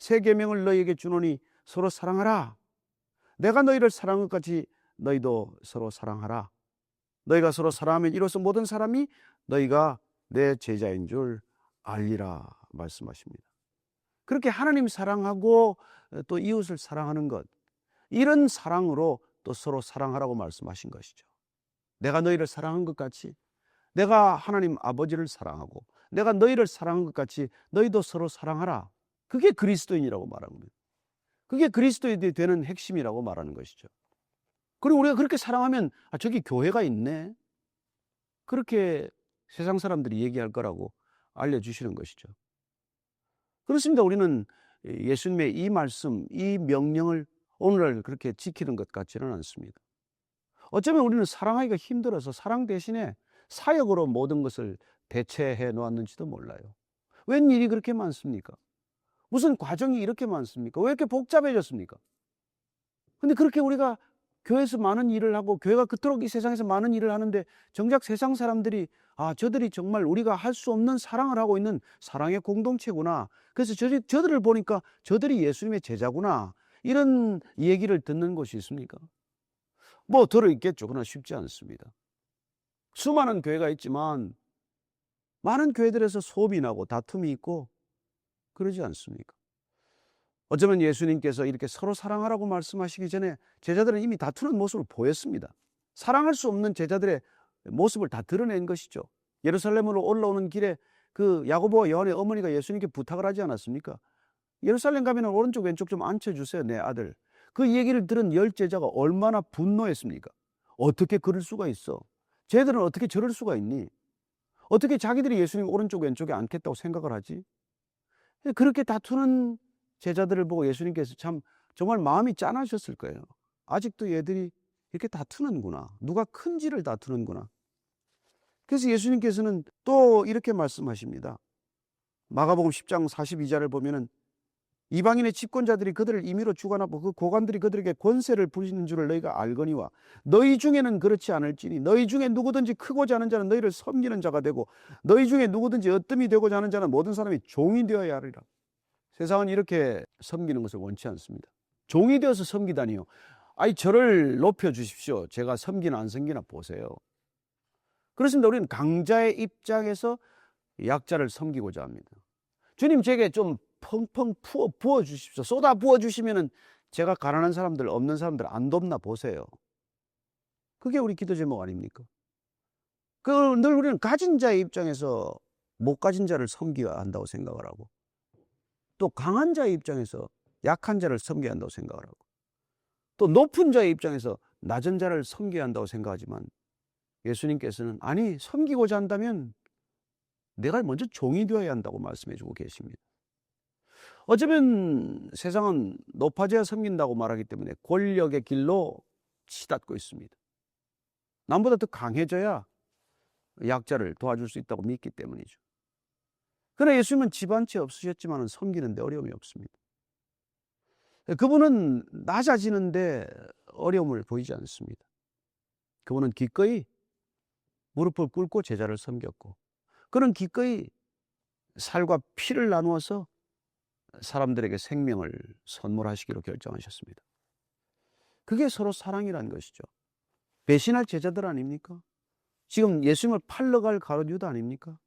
새 계명을 너희에게 주노니 서로 사랑하라. 내가 너희를 사랑한 것 같이 너희도 서로 사랑하라. 너희가 서로 사랑하면 이로써 모든 사람이 너희가 내 제자인 줄 알리라 말씀하십니다. 그렇게 하나님 사랑하고 또 이웃을 사랑하는 것 이런 사랑으로 또 서로 사랑하라고 말씀하신 것이죠. 내가 너희를 사랑한 것 같이 내가 하나님 아버지를 사랑하고 내가 너희를 사랑한 것 같이 너희도 서로 사랑하라. 그게 그리스도인이라고 말하는 거예요. 그게 그리스도인이 되는 핵심이라고 말하는 것이죠. 그리고 우리가 그렇게 사랑하면 아 저기 교회가 있네. 그렇게 세상 사람들이 얘기할 거라고 알려주시는 것이죠. 그렇습니다. 우리는 예수님의 이 말씀, 이 명령을 오늘날 그렇게 지키는 것 같지는 않습니다. 어쩌면 우리는 사랑하기가 힘들어서 사랑 대신에 사역으로 모든 것을 대체해 놓았는지도 몰라요. 웬 일이 그렇게 많습니까? 무슨 과정이 이렇게 많습니까? 왜 이렇게 복잡해졌습니까? 근데 그렇게 우리가 교회에서 많은 일을 하고 교회가 그토록 이 세상에서 많은 일을 하는데 정작 세상 사람들이 아 저들이 정말 우리가 할 수 없는 사랑을 하고 있는 사랑의 공동체구나. 그래서 저, 저들을 보니까 저들이 예수님의 제자구나. 이런 얘기를 듣는 곳이 있습니까? 뭐 들어 있겠죠. 그러나 쉽지 않습니다. 수많은 교회가 있지만 많은 교회들에서 소비 나고 다툼이 있고 그러지 않습니까? 어쩌면 예수님께서 이렇게 서로 사랑하라고 말씀하시기 전에 제자들은 이미 다투는 모습을 보였습니다. 사랑할 수 없는 제자들의 모습을 다 드러낸 것이죠. 예루살렘으로 올라오는 길에 그 야고보와 요한의 어머니가 예수님께 부탁을 하지 않았습니까? 예루살렘 가면 오른쪽 왼쪽 좀 앉혀주세요 내 아들 그 얘기를 들은 열 제자가 얼마나 분노했습니까 어떻게 그럴 수가 있어 쟤들은 어떻게 저럴 수가 있니 어떻게 자기들이 예수님 오른쪽 왼쪽에 앉겠다고 생각을 하지 그렇게 다투는 제자들을 보고 예수님께서 참 정말 마음이 짠하셨을 거예요. 아직도 얘들이 이렇게 다투는구나. 누가 큰지를 다투는구나. 그래서 예수님께서는 또 이렇게 말씀하십니다. 마가복음 10장 42절을 보면은 이방인의 집권자들이 그들을 임의로 주관하고 그 고관들이 그들에게 권세를 부리는 줄을 너희가 알거니와 너희 중에는 그렇지 않을지니 너희 중에 누구든지 크고자 하는 자는 너희를 섬기는 자가 되고 너희 중에 누구든지 어뜸이 되고자 하는 자는 모든 사람이 종이 되어야 하리라. 세상은 이렇게 섬기는 것을 원치 않습니다. 종이 되어서 섬기다니요. 아이 저를 높여 주십시오. 제가 섬기나 안 섬기나 보세요. 그렇습니다. 우리는 강자의 입장에서 약자를 섬기고자 합니다. 주님 제게 좀 펑펑 부어, 부어 주십시오. 쏟아 부어 주시면은 제가 가난한 사람들, 없는 사람들 안 돕나 보세요. 그게 우리 기도 제목 아닙니까? 그늘 우리는 가진 자의 입장에서 못 가진 자를 섬겨야 한다고 생각을 하고 또 강한 자의 입장에서 약한 자를 섬겨야 한다고 생각을 하고 또 높은 자의 입장에서 낮은 자를 섬겨야 한다고 생각하지만 예수님께서는 아니 섬기고자 한다면 내가 먼저 종이 되어야 한다고 말씀해 주고 계십니다. 어쩌면 세상은 높아져야 섬긴다고 말하기 때문에 권력의 길로 치닫고 있습니다. 남보다 더 강해져야 약자를 도와줄 수 있다고 믿기 때문이죠. 그러나 예수님은 집안채 없으셨지만 섬기는데 어려움이 없습니다. 그분은 낮아지는데 어려움을 보이지 않습니다. 그분은 기꺼이 무릎을 꿇고 제자를 섬겼고 그는 기꺼이 살과 피를 나누어서 사람들에게 생명을 선물하시기로 결정하셨습니다. 그게 서로 사랑이라는 것이죠. 배신할 제자들 아닙니까? 지금 예수님을 팔러 갈 가롯 유다 아닙니까?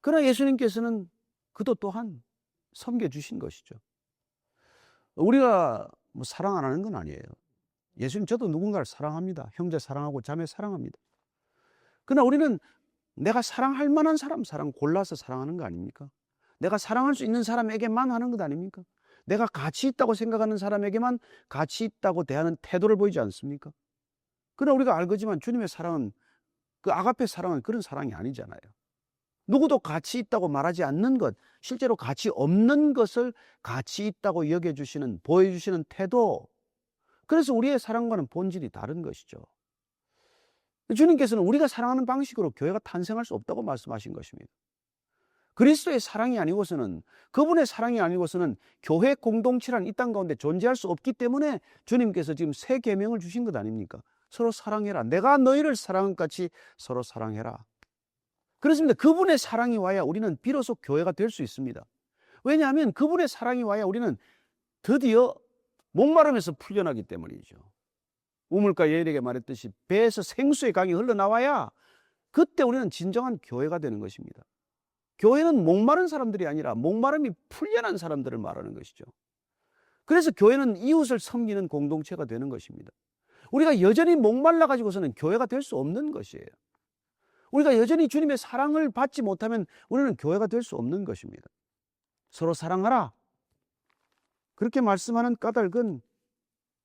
그러나 예수님께서는 그도 또한 섬겨주신 것이죠. 우리가 뭐 사랑 안 하는 건 아니에요. 예수님 저도 누군가를 사랑합니다. 형제 사랑하고 자매 사랑합니다. 그러나 우리는 내가 사랑할 만한 사람 사랑 골라서 사랑하는 거 아닙니까? 내가 사랑할 수 있는 사람에게만 하는 것 아닙니까? 내가 가치 있다고 생각하는 사람에게만 가치 있다고 대하는 태도를 보이지 않습니까? 그러나 우리가 알거지만 주님의 사랑은 그 아가페 사랑은 그런 사랑이 아니잖아요. 누구도 가치 있다고 말하지 않는 것, 실제로 가치 없는 것을 가치 있다고 여겨주시는, 보여주시는 태도. 그래서 우리의 사랑과는 본질이 다른 것이죠. 주님께서는 우리가 사랑하는 방식으로 교회가 탄생할 수 없다고 말씀하신 것입니다. 그리스도의 사랑이 아니고서는 그분의 사랑이 아니고서는 교회 공동체란 이 땅 가운데 존재할 수 없기 때문에 주님께서 지금 새 계명을 주신 것 아닙니까? 서로 사랑해라. 내가 너희를 사랑한 같이 서로 사랑해라. 그렇습니다. 그분의 사랑이 와야 우리는 비로소 교회가 될 수 있습니다. 왜냐하면 그분의 사랑이 와야 우리는 드디어 목마름에서 풀려나기 때문이죠. 우물가 여인에게 말했듯이 배에서 생수의 강이 흘러나와야 그때 우리는 진정한 교회가 되는 것입니다. 교회는 목마른 사람들이 아니라 목마름이 풀려난 사람들을 말하는 것이죠. 그래서 교회는 이웃을 섬기는 공동체가 되는 것입니다. 우리가 여전히 목말라 가지고서는 교회가 될 수 없는 것이에요. 우리가 여전히 주님의 사랑을 받지 못하면 우리는 교회가 될 수 없는 것입니다. 서로 사랑하라. 그렇게 말씀하는 까닭은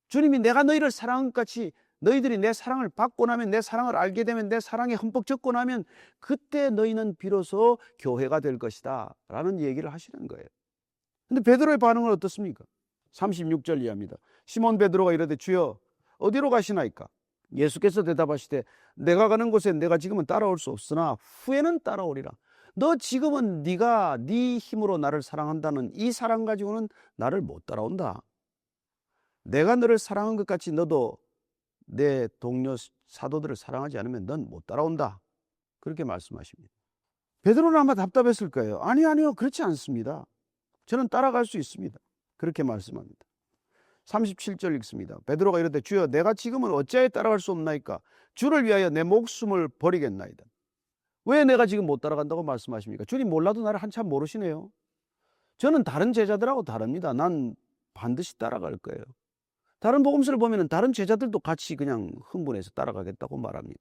주님이 내가 너희를 사랑한 것 같이 너희들이 내 사랑을 받고 나면 내 사랑을 알게 되면 내 사랑에 흠뻑 젖고 나면 그때 너희는 비로소 교회가 될 것이다 라는 얘기를 하시는 거예요. 근데 베드로의 반응은 어떻습니까? 36절 이하입니다. 시몬 베드로가 이르되 주여 어디로 가시나이까? 예수께서 대답하시되 내가 가는 곳에 내가 지금은 따라올 수 없으나 후에는 따라오리라. 너 지금은 네가 네 힘으로 나를 사랑한다는 이 사랑 가지고는 나를 못 따라온다. 내가 너를 사랑한 것 같이 너도 내 동료 사도들을 사랑하지 않으면 넌 못 따라온다. 그렇게 말씀하십니다. 베드로는 아마 답답했을 거예요. 아니 아니요 그렇지 않습니다. 저는 따라갈 수 있습니다. 그렇게 말씀합니다. 37절 읽습니다. 베드로가 이르되 주여 내가 지금은 어찌하여 따라갈 수 없나이까? 주를 위하여 내 목숨을 버리겠나이다. 왜 내가 지금 못 따라간다고 말씀하십니까? 주님 몰라도 나를 한참 모르시네요. 저는 다른 제자들하고 다릅니다. 난 반드시 따라갈 거예요. 다른 복음서를 보면 다른 제자들도 같이 그냥 흥분해서 따라가겠다고 말합니다.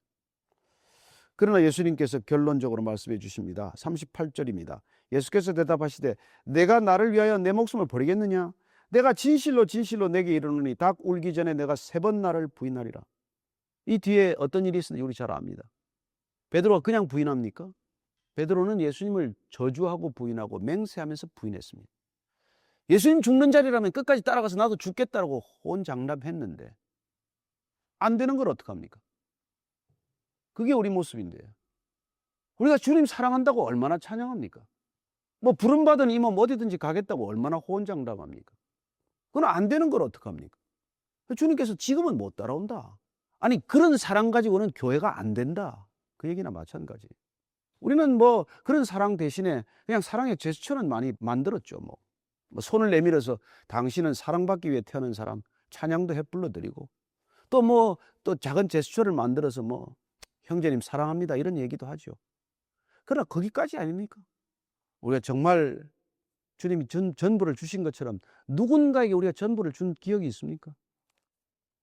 그러나 예수님께서 결론적으로 말씀해 주십니다. 38절입니다. 예수께서 대답하시되 내가 나를 위하여 내 목숨을 버리겠느냐? 내가 진실로 진실로 내게 이르노니 닭 울기 전에 내가 세 번 나를 부인하리라. 이 뒤에 어떤 일이 있었는지 우리 잘 압니다. 베드로가 그냥 부인합니까? 베드로는 예수님을 저주하고 부인하고 맹세하면서 부인했습니다. 예수님 죽는 자리라면 끝까지 따라가서 나도 죽겠다고 혼장담했는데 안 되는 걸 어떡합니까? 그게 우리 모습인데요. 우리가 주님 사랑한다고 얼마나 찬양합니까? 뭐 부름받은 이몸 어디든지 가겠다고 얼마나 호언장담합니까? 그건 안 되는 걸 어떡합니까? 주님께서 지금은 못 따라온다. 아니 그런 사랑 가지고는 교회가 안 된다. 그 얘기나 마찬가지. 우리는 뭐 그런 사랑 대신에 그냥 사랑의 제스처는 많이 만들었죠. 뭐, 뭐 손을 내밀어서 당신은 사랑받기 위해 태어난 사람 찬양도 해 불러드리고 또 뭐 또 작은 제스처를 만들어서 뭐 형제님 사랑합니다 이런 얘기도 하죠. 그러나 거기까지 아닙니까? 우리가 정말 주님이 전, 전부를 주신 것처럼 누군가에게 우리가 전부를 준 기억이 있습니까?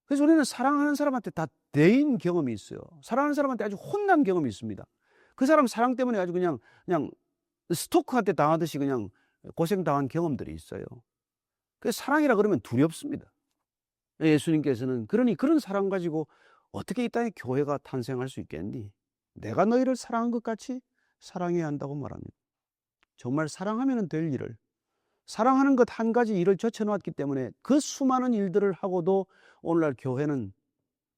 그래서 우리는 사랑하는 사람한테 다 대인 경험이 있어요. 사랑하는 사람한테 아주 혼난 경험이 있습니다. 그 사람 사랑 때문에 아주 그냥, 그냥 스토커한테 당하듯이 그냥 고생당한 경험들이 있어요. 그래서 사랑이라 그러면 두렵습니다. 예수님께서는 그러니 그런 사랑 가지고 어떻게 이 땅에 교회가 탄생할 수 있겠니? 내가 너희를 사랑한 것 같이 사랑해야 한다고 말합니다. 정말 사랑하면 될 일을 사랑하는 것 한 가지 일을 젖혀놓았기 때문에 그 수많은 일들을 하고도 오늘날 교회는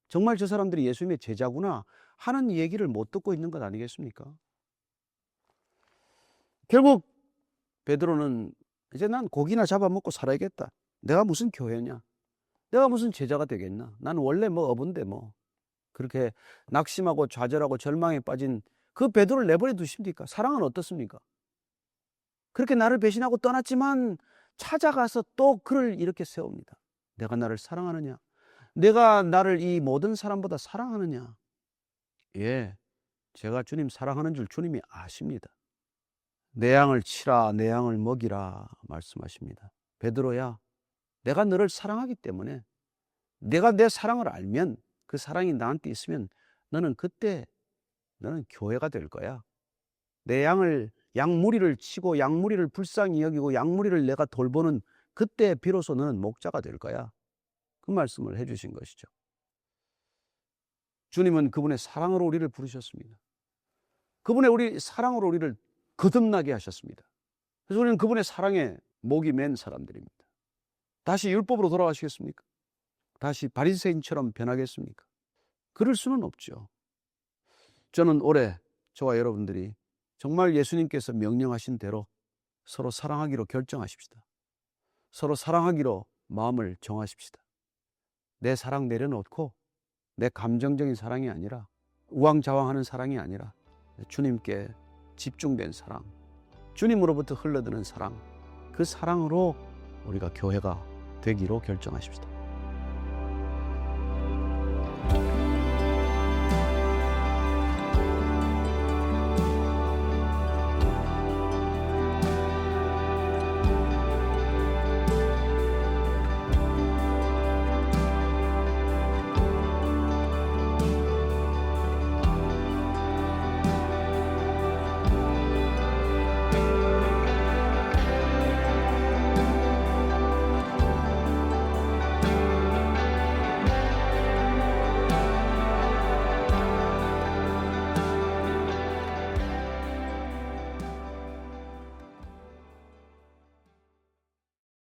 정말 저 사람들이 예수님의 제자구나 하는 얘기를 못 듣고 있는 것 아니겠습니까? 결국 베드로는 이제 난 고기나 잡아먹고 살아야겠다. 내가 무슨 교회냐? 내가 무슨 제자가 되겠나? 난 원래 뭐 어부인데 뭐 그렇게 낙심하고 좌절하고 절망에 빠진 그 베드로를 내버려 두십니까? 사랑은 어떻습니까? 그렇게 나를 배신하고 떠났지만 찾아가서 또 그를 이렇게 세웁니다. 내가 나를 사랑하느냐? 내가 나를 이 모든 사람보다 사랑하느냐? 예, 제가 주님 사랑하는 줄 주님이 아십니다. 내 양을 치라, 내 양을 먹이라 말씀하십니다. 베드로야, 내가 너를 사랑하기 때문에 내가 내 사랑을 알면 그 사랑이 나한테 있으면 너는 그때 너는 교회가 될 거야. 내 양을 양무리를 치고 양무리를 불쌍히 여기고 양무리를 내가 돌보는 그때 비로소 너는 목자가 될 거야. 그 말씀을 해 주신 것이죠. 주님은 그분의 사랑으로 우리를 부르셨습니다. 그분의 우리 사랑으로 우리를 거듭나게 하셨습니다. 그래서 우리는 그분의 사랑에 목이 맨 사람들입니다. 다시 율법으로 돌아가시겠습니까? 다시 바리새인처럼 변하겠습니까? 그럴 수는 없죠. 저는 올해 저와 여러분들이 정말 예수님께서 명령하신 대로 서로 사랑하기로 결정하십시다. 서로 사랑하기로 마음을 정하십시다. 내 사랑 내려놓고 내 감정적인 사랑이 아니라 우왕좌왕하는 사랑이 아니라 주님께 집중된 사랑, 주님으로부터 흘러드는 사랑, 그 사랑으로 우리가 교회가 되기로 결정하십시다.